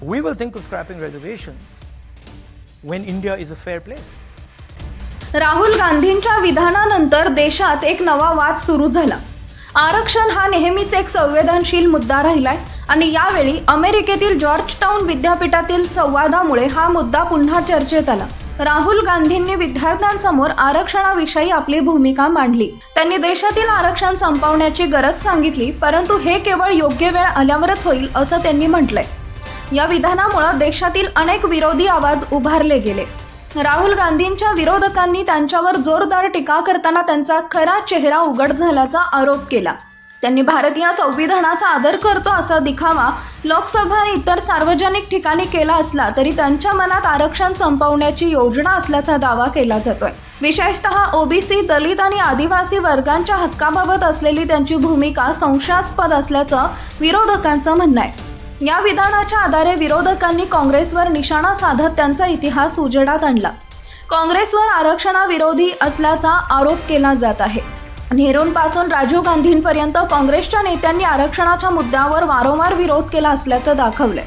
We will think of scrapping reservations when India is a fair place. Rahul गांधींच्या विधानानंतर देशात एक नवा वाद सुरू झाला. आरक्षण हा नेहमीच एक संवेदनशील मुद्दा राहिलाय आणि यावेळी अमेरिकेतील जॉर्ज टाउन विद्यापीठातील संवादामुळे हा मुद्दा पुन्हा चर्चेत आला. राहुल गांधींनी विद्यार्थ्यांसमोर आरक्षणाविषयी आपली भूमिका मांडली. त्यांनी देशातील आरक्षण संपवण्याची गरज सांगितली परंतु हे केवळ योग्य वेळ आल्यावरच होईल असं त्यांनी म्हटलंय. या विधानामुळे देशातील अनेक विरोधी आवाज उभारले गेले. राहुल गांधींच्या विरोधकांनी त्यांच्यावर जोरदार टीका करताना त्यांचा खरा चेहरा उघड झाल्याचा आरोप केला. त्यांनी भारतीय संविधानाचा आदर करतो असा दिखावा लोकसभा आणि इतर सार्वजनिक ठिकाणी केला असला तरी त्यांच्या मनात आरक्षण संपवण्याची योजना असल्याचा दावा केला जातोय. विशेषतः ओबीसी दलित आणि आदिवासी वर्गांच्या हक्काबाबत असलेली त्यांची भूमिका संशयास्पद असल्याचं विरोधकांचं म्हणणं आहे. या विधानाच्या आधारे विरोधकांनी काँग्रेसवर निशाणा साधत त्यांचा इतिहास उजेडात आणला. काँग्रेसवर आरक्षणाविरोधी असल्याचा आरोप केला जात आहे. नेहरूंपासून राजीव गांधींपर्यंत काँग्रेसच्या नेत्यांनी आरक्षणाच्या मुद्द्यावर वारंवार विरोध केला असल्याचं दाखवलंय.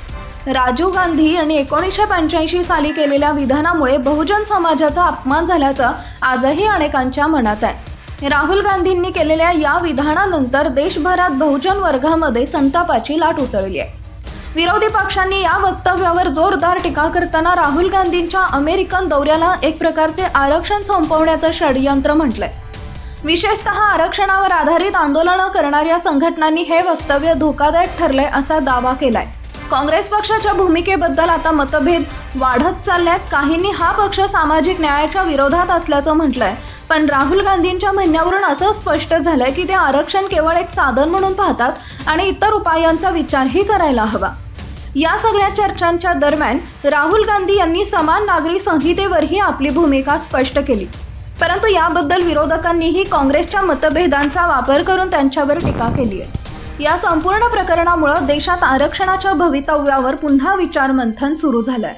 राजीव गांधी यांनी एकोणीसशे पंच्याऐंशी साली केलेल्या विधानामुळे बहुजन समाजाचा अपमान झाल्याचं आजही अनेकांच्या मनात आहे. राहुल गांधींनी केलेल्या या विधानानंतर देशभरात बहुजन वर्गामध्ये संतापाची लाट उसळली आहे. विरोधी पक्षांनी या वक्तव्यावर जोरदार टीका करताना राहुल गांधींच्या अमेरिकन दौऱ्याला एक प्रकारचे आरक्षण संपवण्याचं षडयंत्र म्हटलंय. विशेषतः आरक्षणावर आधारित आंदोलनं करणाऱ्या संघटनांनी हे वक्तव्य धोकादायक ठरलंय असा दावा केलाय. काँग्रेस पक्षाच्या भूमिकेबद्दल आता मतभेद वाढत चालल्यात. काहींनी हा पक्ष सामाजिक न्यायाच्या विरोधात असल्याचं म्हटलंय. पण राहुल गांधींच्या म्हणण्यावरून असं स्पष्ट झालंय की ते आरक्षण केवळ एक साधन म्हणून पाहतात आणि इतर उपायांचा विचारही करायला हवा. या सगळ्या चर्चांच्या दरम्यान राहुल गांधी यांनी समान नागरी संहितेवरही आपली भूमिका स्पष्ट केली. परंतु याबद्दल विरोधकांनीही काँग्रेसच्या मतभेदांचा वापर करून त्यांच्यावर टीका केली आहे. या संपूर्ण प्रकरणामुळे देशात आरक्षणाच्या भवितव्यावर पुन्हा विचारमंथन सुरू झालंय.